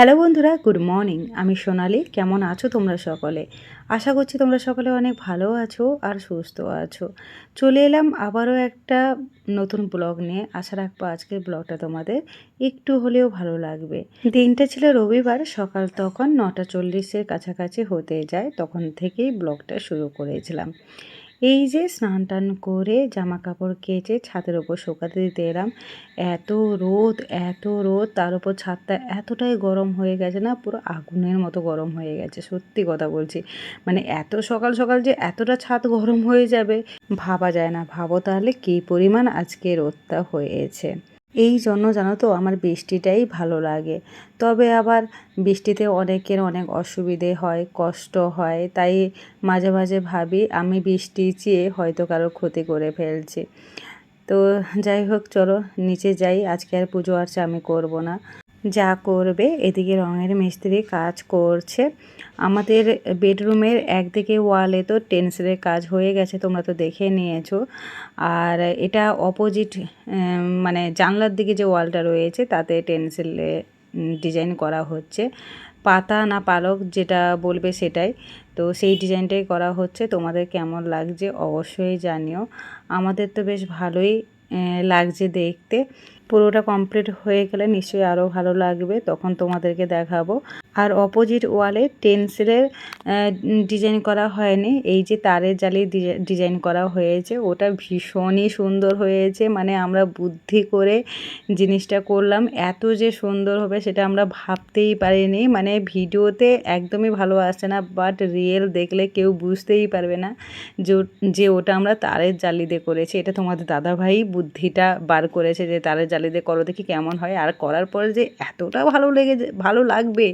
Hello বন্ধুরা, good morning. আমি সোনালি, কেমন আছো তোমরা সকলে? আশা করছি তোমরা সকলে অনেক ভালো আছো আর সুস্থ আছো। চলে এলাম আবারও একটা নতুন ব্লগ নিয়ে। আশা রাখব আজকের ব্লগটা তোমাদের একটু হলেও ভালো লাগবে। দিনটা ছিল রবিবার, সকাল তখন নটা চল্লিশের কাছাকাছি হতে যায়, তখন থেকেই ব্লগটা শুরু করেছিলাম। এই যে স্নান টান করে জামা কাপড় কেচে ছাদের ওপর শোকাতে দিতে এলাম, এত রোদ এত রোদ, তার উপর ছাদটা এতটাই গরম হয়ে গেছে না, পুরো আগুনের মতো গরম হয়ে গেছে, সত্যি কথা বলছি। মানে এত সকাল সকাল যে এতটা ছাদ গরম হয়ে যাবে, ভাবা যায় না, ভাবো তাহলে কী পরিমাণ আজকে রোদটা হয়েছে। এই জন্য জানো তো আমার বৃষ্টিটাই ভালো লাগে। তবে আবার বৃষ্টিতে অনেকের অনেক অসুবিধে হয়, কষ্ট হয়, তাই মাঝে মাঝে ভাবি আমি বৃষ্টি চেয়ে হয়তো কারও ক্ষতি করে ফেলছি। তো যাই হোক, চলো নিচে যাই, আজকে আর পুজো আর্চা আমি করব না। যা করবে, এদিকে রঙের মিস্ত্রি কাজ করছে। আমাদের বেডরুমের একদিকে ওয়ালে তো টেন্সিলের কাজ হয়ে গেছে, তোমরা তো দেখে নিয়েছো। আর এটা অপোজিট মানে জানলার দিকে যে ওয়ালটা রয়েছে, তাতে টেন্সিলে ডিজাইন করা হচ্ছে। পাতা না পালক যেটা বলবে সেটাই। তো সেই ডিজাইনটাই করা হচ্ছে। তোমাদের কেমন লাগছে অবশ্যই জানিও। আমাদের তো বেশ ভালোই লাগছে দেখতে। পুরোটা কমপ্লিট হয়ে গেলে নিশ্চয়ই আরও ভালো লাগবে। তখন তোমাদেরকে দেখাবো। আর অপোজিট ওয়ালে টেন্সিলের ডিজাইন করা হয়নি। এই যে তারের জালি ডিজাইন করা হয়েছে, ওটা ভীষণই সুন্দর হয়েছে। মানে আমরা বুদ্ধি করে জিনিসটা করলাম। এত যে সুন্দর হবে সেটা আমরা ভাবতেই পারিনি। মানে ভিডিওতে একদমই ভালো আসছে না বাট রিয়েল দেখলে কেউ বুঝতেই পারবে না যে ওটা আমরা তারের জালি দিয়ে করেছি। এটা তোমাদের দাদাভাই বুদ্ধিটা বার করেছে যে তারের জালি দিয়ে করো, দেখি কেমন হয়। আর করার পরে যে এতটা ভালো লেগে, ভালো লাগবে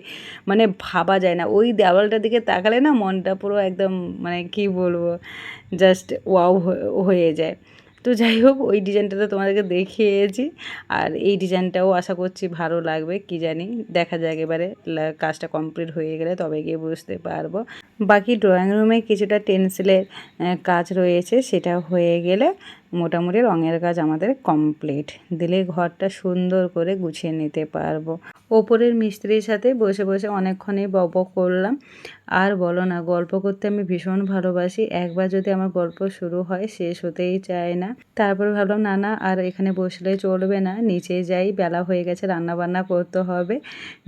মানে ভাবা যায় না। ওই দেওয়ালটার দিকে তাকালে না মনটা পুরো একদম মানে কি বলব জাস্ট ওয়াও হয়ে যায়। তো যাই হোক, ওই ডিজাইনটা তো তোমাদেরকে দেখিয়েছি। আর এই ডিজাইনটাও আশা করছি ভালো লাগবে, কি জানি, দেখা যাক এবারে কাজটা কমপ্লিট হয়ে গেলে তবে গিয়ে বুঝতে পারব। বাকি ড্রয়িং রুমে কিছুটা টেন্সিলের কাজ রয়েছে, সেটা হয়ে গেলে মোটামুটি রঙের কাজ আমাদের কমপ্লিট দিলে ঘরটা সুন্দর করে গুছিয়ে নিতে পারব। ওপরের মিস্ত্রির সাথে বসে বসে অনেকক্ষণই বক করলাম। আর বলো না, গল্প করতে আমি ভীষণ ভালোবাসি। একবার যদি আমার গল্প শুরু হয়, শেষ হতেই চায় না। তারপর ভাবলাম, না না, আর এখানে বসলে চলবে না। নিচে যাই, বেলা হয়ে গেছে রান্না বান্না করতে হবে।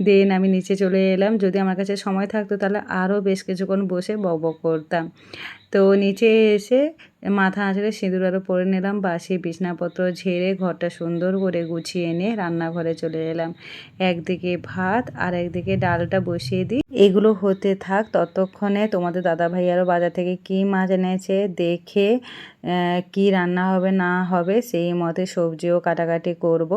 দেন আমি নিচে চলে এলাম। যদি আমার কাছে সময় থাকতো, তাহলে আরও বেশ কিছুক্ষণ বসে বক করতাম। তো নিচে এসে মাথা আঁচড়ে সিঁদুর আরও পরে নিলাম, বাসি বিছনাপত্র ঝেড়ে ঘরটা সুন্দর করে গুছিয়ে এনে রান্নাঘরে চলে এলাম। একদিকে ভাত আর একদিকে ডালটা বসিয়ে দিই। এগুলো হতে থাক ততক্ষণে তোমাদের দাদা ভাই আরও বাজার থেকে কী মাছ এনেছে, দেখে কি রান্না হবে না হবে সেই মতে সবজিও কাটাকাটি করব।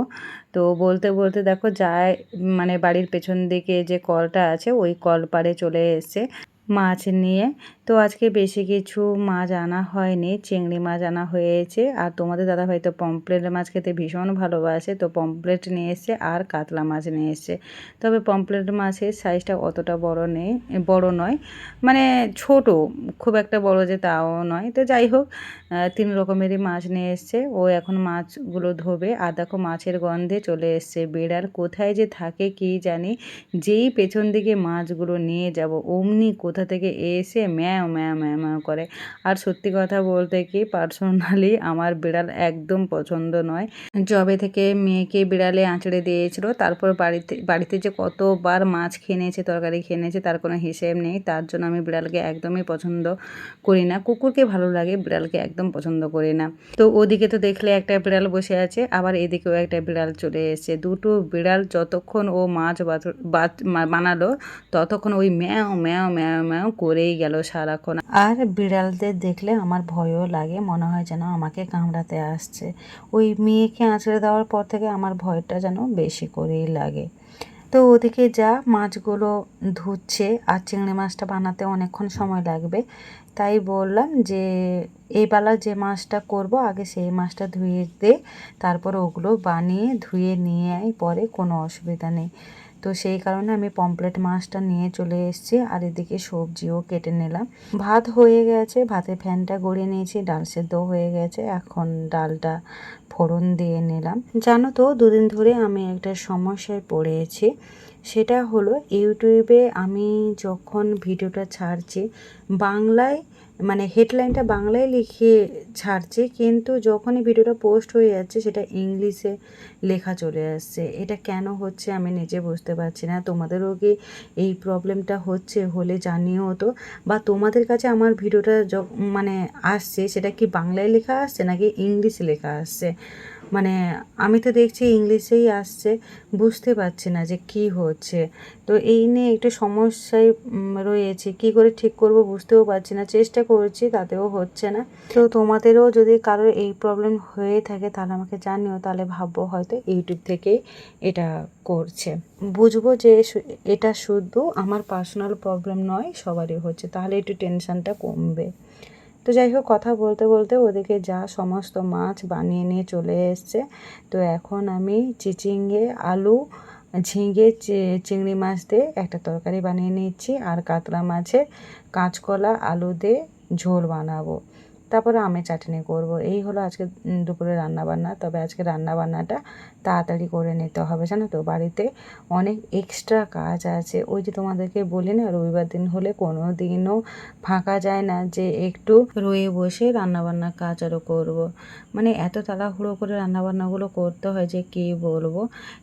তো বলতে বলতে দেখো যায় মানে বাড়ির পেছন দিকে যে কলটা আছে, ওই কল পাড়ে চলে এসছে। মাছ নিয়ে। তো আজকে বেশি কিছু মাছ আনা হয়নি, চিংড়ি মাছ আনা হয়েছে। আর তোমাদের দাদা হয়তো পমপ্লেট মাছ খেতে ভীষণ ভালোবাসে, তো পমপ্লেট নিয়ে এসছে আর কাতলা মাছ নিয়ে এসছে। তবে পমপ্লেট মাছের সাইজটা অতটা বড় নেই, বড় নয় মানে ছোট, খুব একটা বড় যে তাও নয়। তো যাই হোক তিন রকমেরই মাছ নিয়ে এসছে। ও এখন মাছগুলো ধোবে আর দেখো মাছের গন্ধে চলে এসছে বেড়ার কোথায় যে থাকে কি জানি, যেই পেছন দিকে মাছগুলো নিয়ে যাব, অমনি কোথা থেকে এসে ম্যাও ম্যাও ম্যাও ম্যাও করে। আর সত্যি কথা বলতে কি পার্সোনালি আমার বিড়াল একদম পছন্দ নয়। জবে থেকে মেয়েকে বিড়ালে আঁচড়ে দিয়েছিল, তারপর বাড়িতে বাড়িতে যে কতবার মাছ খেয়ে তরকারি খেয়ে তার কোনো হিসেব নেই। তার জন্য আমি বিড়ালকে একদমই পছন্দ করি না। কুকুরকে ভালো লাগে, বিড়ালকে একদম পছন্দ করি না। তো ওদিকে তো দেখলে একটা বিড়াল বসে আছে, আবার এদিকেও একটা বিড়াল চলে এসেছে। দুটো বিড়াল যতক্ষণ ও মাছ বানালো, ততক্ষণ ওই ম্যাও ম্যাও ম্যাও ম্যাও করেই গেল সারাক্ষণ। আর বিড়ালদের দেখলে আমার ভয়ও লাগে, মনে হয় যেন আমাকে কামড়াতে আসছে। ওই মেয়েকে আঁচড়ে দেওয়ার পর থেকে আমার ভয়টা যেন বেশি করেই লাগে। তো ওদিকে যা, মাছগুলো ধুচ্ছে আর চিংড়ি মাছটা বানাতে অনেকক্ষণ সময় লাগবে। তাই বললাম যে, এই বেলা যে মাছটা করব, আগে সেই মাছটা ধুয়ে দে, তারপর ওগুলো বানিয়ে ধুয়ে নিয়ে আই পরে কোনো অসুবিধা নেই। তো সেই কারণে আমি পমপ্লেট মাছটা নিয়ে চলে এসেছি আর এদিকে সবজিও কেটে নিলাম। ভাত হয়ে গেছে, ভাতের ফ্যানটা গড়িয়ে নিয়েছি, ডাল সেদ্ধ হয়ে গেছে, এখন ডালটা ফোড়ন দিয়ে নিলাম। জানো তো, দুদিন ধরে আমি একটা সমস্যায় পড়েছি, সেটা হলো ইউটিউবে আমি যখন ভিডিওটা ছাড়ছি, বাংলায় মানে হেডলাইনটা বাংলায় লিখে ছাড়ছে, কিন্তু যখনই ভিডিওটা পোস্ট হয়ে যাচ্ছে, সেটা ইংলিশে লেখা চলে আসছে। এটা কেন হচ্ছে আমি নিজে বুঝতে পারছি না। তোমাদেরও কি এই প্রবলেমটা হচ্ছে হলে জানিও তো। বা তোমাদের কাছে আমার ভিডিওটা মানে আসছে, সেটা কি বাংলায় লেখা আসছে নাকি ইংলিশে লেখা আসছে? মানে আমি তো দেখছি ইংলিশেই আসছে, বুঝতে পারছি না যে কি হচ্ছে। তো এই নিয়ে একটু সমস্যায় রয়েছে। কি করে ঠিক করব বুঝতেও পারছি না, চেষ্টা করছি, তাতেও হচ্ছে না। তো তোমাদেরও যদি কারোর এই প্রবলেম হয়ে থাকে, তাহলে আমাকে জানিও, তাহলে ভাববো হয়তো ইউটিউব থেকেই এটা করছে। বুঝব যে এটা শুধু আমার পার্সোনাল প্রবলেম নয়, সবারই হচ্ছে। তাহলে একটু টেনশনটা কমবে। তো যাই হোক, কথা বলতে বলতে ওদিকে যা সমস্ত মাছ বানিয়ে নিয়ে চলে এসছে। তো এখন আমি চিচিঙ্গে, আলু, ঝিঙে চিংড়ি মাছ দিয়ে একটা তরকারি বানিয়ে নিচ্ছি। আর কাতলা মাছের কাঁচকলা, আলু দিয়ে ঝোল বানাবো। তারপরে আমের চাটনি করব। এই হলো আজকে দুপুরে রান্না বান্না তবে আজকে রান্না বান্নাটা তাড়াতাড়ি করে নিতে হবে, জানো তো। বাড়িতে অনেক এক্সট্রা কাজ আছে। ওই যে তোমাদেরকে বলি না, রবিবার দিন হলে কোনো দিনও ফাঁকা যায় না যে একটু রয়ে বসে রান্নাবান্নার কাজ আরও করব। মানে এত তাড়াহুড়ো করে রান্নাবান্নাগুলো করতে হয় যে কী বলব?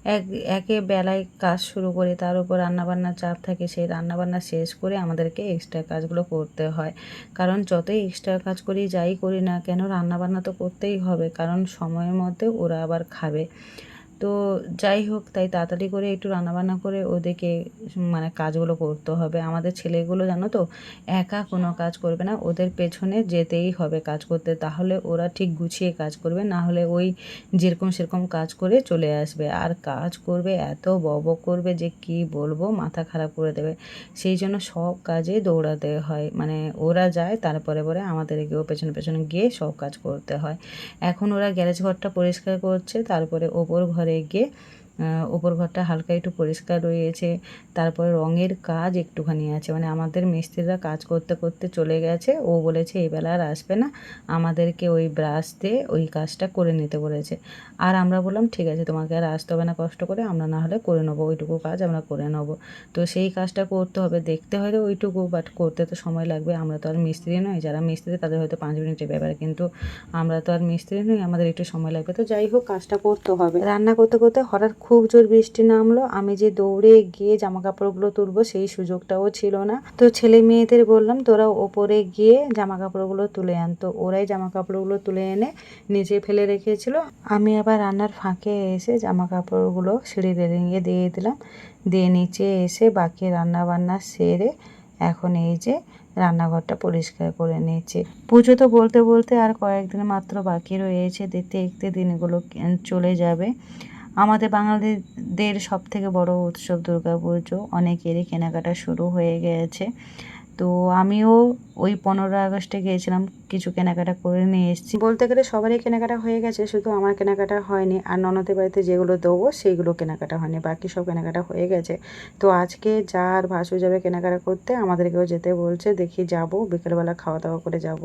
এক, একে বেলায় কাজ শুরু করে, তার উপর রান্নাবান্নার চাপ থাকে, সেই রান্নাবান্না শেষ করে আমাদেরকে এক্সট্রা কাজগুলো করতে হয়। কারণ যতই এক্সট্রা কাজ করি যাই করি না কেন রান্নাবান্না তো করতেই হবে কারণ সময়ের মধ্যে ওরা আবার খাবে। তো যাই হোক, তাই তাড়াতাড়ি করে একটু রান্নাবান্না করে ওদেরকে মানে কাজগুলো করতে হবে। আমাদের ছেলেগুলো জানো তো, একা কোনো কাজ করবে না। ওদের পেছনে যেতেই হবে কাজ করতে। তাহলে ওরা ঠিক গুছিয়ে কাজ করবে, না হলে ওই যেরকম সেরকম কাজ করে চলে আসবে। আর কাজ করবে, এত বব করবে যে কি বলব, মাথা খারাপ করে দেবে। সেই জন্য সব কাজে দৌড়াতে হয়। মানে ওরা যায়, তারপরে পরে আমাদেরকেও পেছনে পেছনে গিয়ে সব কাজ করতে হয়। এখন ওরা গ্যারেজ ঘরটা পরিষ্কার করছে, তারপরে ওপর ঘরে গিয়ে আহ, ওপর ঘরটা হালকা একটু পরিষ্কার রয়েছে, তারপরে রঙের কাজ একটুখানি আছে। মানে আমাদের মিস্ত্রিরা কাজ করতে করতে চলে গেছে, ও বলেছে এই বেলা আর আসবে না, আমাদেরকে ওই ব্রাশ দিয়ে ওই কাজটা করে নিতে বলেছে। আর আমরা বললাম, ঠিক আছে, তোমাকে আর আসতে হবে না কষ্ট করে, আমরা না হলে করে নেব, ওইটুকু কাজ আমরা করে নেব। তো সেই কাজটা করতে হবে, দেখতে হয়তো ওইটুকু বাট করতে তো সময় লাগবে, আমরা তো আর মিস্ত্রি নই, যারা মিস্ত্রি তাদের হয়তো পাঁচ মিনিটের ব্যাপার, কিন্তু আমরা তো আর মিস্ত্রি নই, আমাদের একটু সময় লাগবে। তো যাই হোক, কাজটা করতে হবে। রান্না করতে করতে হঠাৎ খুব জোর বৃষ্টি নামলো। আমি যে দৌড়ে গিয়ে জামা কাপড়গুলো তুলবো সেই সুযোগটাও ছিল না। তো ছেলে মেয়েদের বললাম, তোরা ওপরে গিয়ে জামা কাপড়গুলো তুলে আন। তো ওরাই জামা কাপড়গুলো তুলে এনে নিচে ফেলে রেখেছিল। আমি আবার রান্নার ফাঁকে এসে জামা কাপড়গুলো সিঁড়ি রেলিংয়ে দিয়ে দিলাম। দিয়ে নিচে এসে বাকি রান্না বান্না সেরে এখন এই যে রান্নাঘরটা পরিষ্কার করে নিয়েছে। পুজো তো বলতে বলতে আর কয়েকদিন মাত্র বাকি রয়েছে। দেখতে দেখতে দিনগুলো চলে যাবে। আমাদের বাঙালিদের সব থেকে বড় উৎসব দুর্গা পুজো অনেকেরই কেনাকাটা শুরু হয়ে গেছে। তো আমিও ওই পনেরো আগস্টে গিয়েছিলাম, কিছু কেনাকাটা করে নিয়ে এসেছি। বলতে গেলে সবারই কেনাকাটা হয়ে গেছে, শুধু আমার কেনাকাটা হয়নি আর ননদের বাড়িতে যেগুলো দেবো সেইগুলো কেনাকাটা হয়নি, বাকি সব কেনাকাটা হয়ে গেছে। তো আজকে যার ভাসু যাবে কেনাকাটা করতে, আমাদেরকেও যেতে বলছে, দেখি যাব, বিকেলবেলা খাওয়া দাওয়া করে যাব,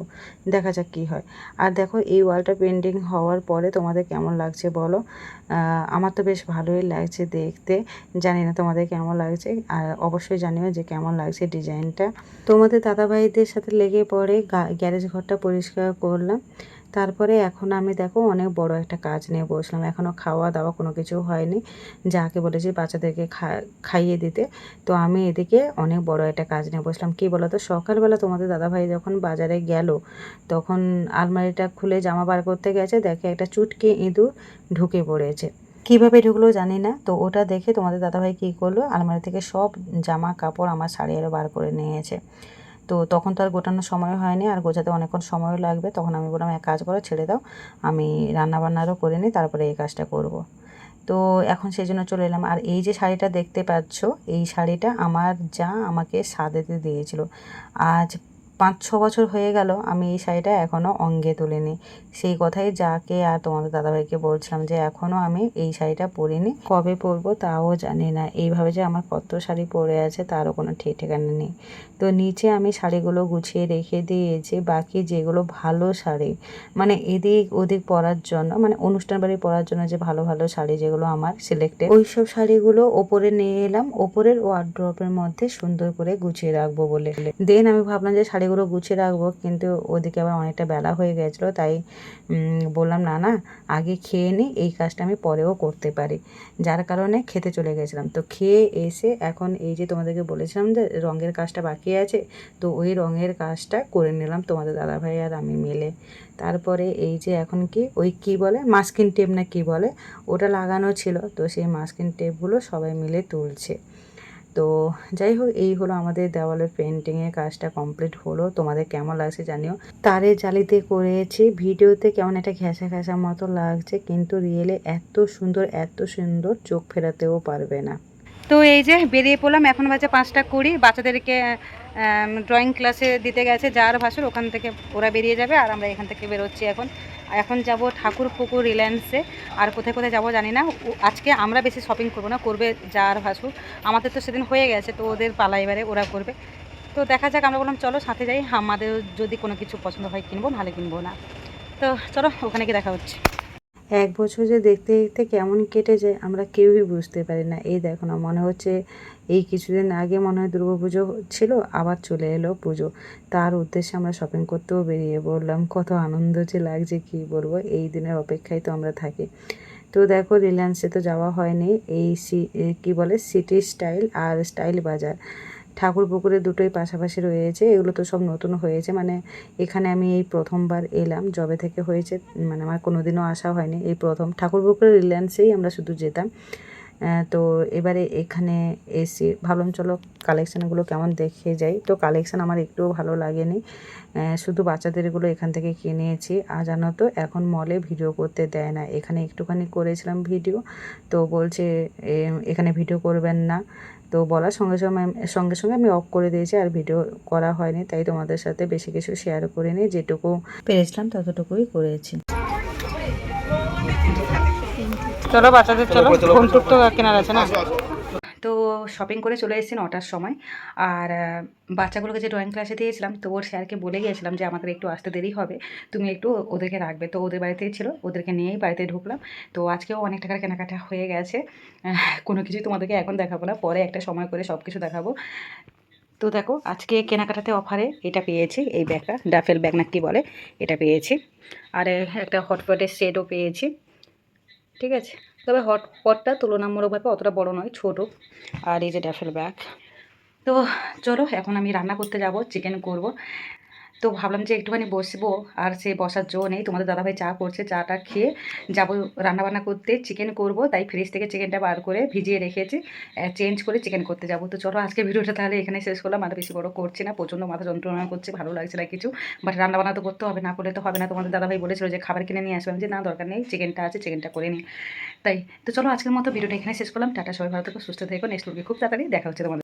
দেখা যাক কী হয়। আর দেখো, এই ওয়ালটা পেন্টিং হওয়ার পরে তোমাদের কেমন লাগছে বলো? আমার তো বেশ ভালোই লাগছে দেখতে, জানি না তোমাদের কেমন লাগছে, আর অবশ্যই জানিও যে কেমন লাগছে ডিজাইনটা। তোমাদের দাদাভাইদের সাথে লেগে পড়ে গ্যারেজ ঘরটা পরিষ্কার করলাম। তারপরে এখন আমি দেখো অনেক বড় একটা কাজ নিয়ে বসলাম। এখনও খাওয়া দাওয়া কোনো কিছু হয়নি। যাকে বলেছি বাচ্চাদেরকে খাইয়ে দিতে। তো আমি এদিকে অনেক বড় একটা কাজ নিয়ে বসলাম। কী বলো তো সকালবেলা তোমাদের দাদাভাই যখন বাজারে গেল, তখন আলমারিটা খুলে জামা বার করতে গেছে। দেখে একটা চুটকি ইঁদুর ঢুকে পড়েছে। কীভাবে ঢুকলো জানি না। তো ওটা দেখে তোমাদের দাদাভাই কী করল? আলমারি থেকে সব জামা কাপড় আমার শাড়ি আরও বার করে নিয়েছে। তো তখন তো আর গোটানোর সময় হয়নি, আর গোছাতে অনেকক্ষণ সময়ও লাগবে। তখন আমি বললাম, এক কাজ করো, ছেড়ে দাও, আমি রান্নাবান্নারও করে নিই, তারপরে এই কাজটা করব। তো এখন সেই জন্য চলে এলাম। আর এই যে শাড়িটা দেখতে পাচ্ছ, এই শাড়িটা আমার যা আমাকে সাদেতে দিয়েছিল। আজ পাঁচ ছ বছর হয়ে গেল, আমি এই শাড়িটা এখনও অঙ্গে তুলিনি। সেই কথাই যাকে আর তোমাদের দাদাভাইকে বলছিলাম যে এখনও আমি এই শাড়িটা পরিনি। কবে পরবো তাও জানি না। এইভাবে যে আমার কত শাড়ি পরে আছে তারও কোনো ঠিক ঠিকানা নেই। তো নিচে আমি শাড়িগুলো গুছিয়ে রেখে দিয়েছি, বাকি যেগুলো ভালো শাড়ি মানে এদিক ওদিক পরার জন্য মানে অনুষ্ঠান বাড়ি পরার জন্য যে ভালো ভালো শাড়ি যেগুলো আমার সিলেক্টেড ওই সব শাড়িগুলো ওপরে নিয়ে এলাম। ওপরের ওয়ার্ড্রপের মধ্যে সুন্দর করে গুছিয়ে রাখব বলে। দেন আমি ভাবলাম যে শাড়িগুলো গুছিয়ে রাখব, কিন্তু ওদিকে আবার অনেকটা বেলা হয়ে গেছিল, তাই বললাম, না না, আগে খেয়ে নিই এই কাজটা আমি পরেও করতে পারি। যার কারণে খেতে চলে গেছিলাম। তো খেয়ে এসে এখন এই যে তোমাদেরকে বলেছিলাম যে রঙের কাজটা বাকি আছে, তো ওই রঙের কাজটা করে নিলাম তোমাদের দাদাভাই আর আমি মিলে। তারপরে এই যে এখন কি, ওই কি বলে, মাস্কিন টেপ না কি বলে, ওটা লাগানো ছিল। তো সেই মাস্কিন টেপগুলো সবাই মিলে তুলছে। তো যাই হোক, এই হলো আমাদের দেওয়ালের পেন্টিংয়ের কাজটা কমপ্লিট হলো। তোমাদের কেমন লাগছে জানিও। তারে জালিতে করেছি। ভিডিওতে কেমন একটা ঘেঁষা ঘেঁষা মতো লাগছে, কিন্তু রিয়েলে এত সুন্দর এত সুন্দর চোখ ফেরাতেও পারবে না। তো এই যে বেরিয়ে পড়লাম, এখন বাজে পাঁচটা কুড়ি। বাচ্চাদেরকে ড্রয়িং ক্লাসে দিতে গেছে যার ভাষার, ওখান থেকে ওরা বেরিয়ে যাবে আর আমরা এখান থেকে বেরোচ্ছি এখন। এখন যাব ঠাকুর পুকুর রিলায়েন্সে। আর কোথায় কোথায় যাব জানি না। আজকে আমরা বেশি শপিং করব না, করবে যার ভাসু আমাদের তো সেদিন হয়ে গেছে, তো ওদের পালা এবারে, ওরা করবে। তো দেখা যাক, আমরা বললাম, চলো সাথে যাই, আমাদের যদি কোনো কিছু পছন্দ হয় কিনবো, নাহলে কিনবো না। তো চলো, ওখানে গিয়ে দেখা হচ্ছে। এক বছর যে দেখতে দেখতে কেমন কেটে যায়, আমরা কেউই বুঝতে পারি না। এই দেখো না, মনে হচ্ছে এই কিছুদিন আগে মনে হয় পুজো ছিল, আবার চলে এলো পুজো। তার উদ্দেশ্যে আমরা শপিং করতেও বেরিয়ে পড়লাম। কত আনন্দ যে লাগছে, কি বলব? এই দিনের অপেক্ষায় তো আমরা থাকি। তো দেখো রিলায়েন্সে তো যাওয়া হয়নি। এই সি কী বলে? সিটি স্টাইল আর স্টাইল বাজার ঠাকুর পুকুরে দুটোই পাশাপাশি রয়েছে, এগুলো তো সব নতুন হয়েছে মানে এখানে আমি এই প্রথমবার এলাম জবে থেকে হয়েছে মানে আমার কোনোদিনও আসা হয়নি, এই প্রথম ঠাকুর পুকুরের রিলায়েন্সেই আমরা শুধু যেতাম। তো এবারে এখানে এসে ভাবলাম, চলো কালেকশানগুলো কেমন দেখে যাই। তো কালেকশান আমার একটুও ভালো লাগেনি। শুধু বাচ্চাদেরগুলো এখান থেকে কিনেছি। আর জানো তো, এখন মলে ভিডিও করতে দেয় না। এখানে একটুখানি করেছিলাম ভিডিও তো বলছে এখানে ভিডিও করবেন না। তো বলার সঙ্গে সঙ্গে সঙ্গে সঙ্গে আমি অফ করে দিয়েছি। আর ভিডিও করা হয়নি। তাই তোমাদের সাথে বেশি কিছু শেয়ার করিনি। যেটুকু পেরেছিলাম, ততটুকুই করেছি। চলো বাচ্চাদের চলো ফোন টুক তো কেনার আছে না? তো শপিং করে চলে এসেছি নটার সময় আর বাচ্চাগুলোকে যে ড্রয়িং ক্লাসে দিয়েছিলাম তো ওর স্যারকে বলে গিয়েছিলাম যে আমাদের একটু আসতে দেরি হবে তুমি একটু ওদেরকে রাখবে। তো ওদের বাড়িতেই ছিল ওদেরকে নিয়েই বাড়িতে ঢুকলাম। তো আজকেও অনেক টাকার কেনাকাটা হয়ে গেছে। কোনো কিছুই তোমাদেরকে এখন দেখাবো না পরে একটা সময় করে সব কিছু দেখাবো। তো দেখো আজকে কেনাকাটাতে অফারে এটা পেয়েছি এই ব্যাগটা ডাফেল ব্যাগ না কি বলে এটা পেয়েছি। আর একটা হটপটের সেটও পেয়েছি। ঠিক আছে? তবে হটপটটা তুলনামূলকভাবে অতটা বড় নয়, ছোট। আর এই যে ড্যাফেল ব্যাগ। তো চলো, এখন আমি রান্না করতে যাব, চিকেন করব। তো ভাবলাম যে একটুখানি বসবো, আর সে বসার জো নেই। তোমাদের দাদাভাই চা করছে, চাটা খেয়ে যাব রান্নাবান্না করতে। চিকেন করব, তাই ফ্রিজ থেকে চিকেনটা বার করে ভিজিয়ে রেখেছি। চেঞ্জ করে চিকেন করতে যাব। তো চলো আজকে ভিডিওটা তাহলে এখানে শেষ করলাম। মাথা বেশি বড় করছি না, প্রচণ্ড মাথা যন্ত্রণা করছে, ভালো লাগছে না কিছু। বাট রান্নাবান্না তো করতে হবে, না করলে তো হবে না। তোমাদের দাদাভাই বলেছিল যে খাবার কিনে নিয়ে আসবেন যে না, দরকার নেই চিকেনটা আছে চিকেনটা করে নিই তাই, তো চলো আজকের মতো ভিডিওটা এখানে শেষ করলাম। টাটা, সবাই ভালো থেকো, সুস্থ থেকো। নেক্সট খুব তাড়াতাড়ি দেখা হচ্ছে তোমাদের।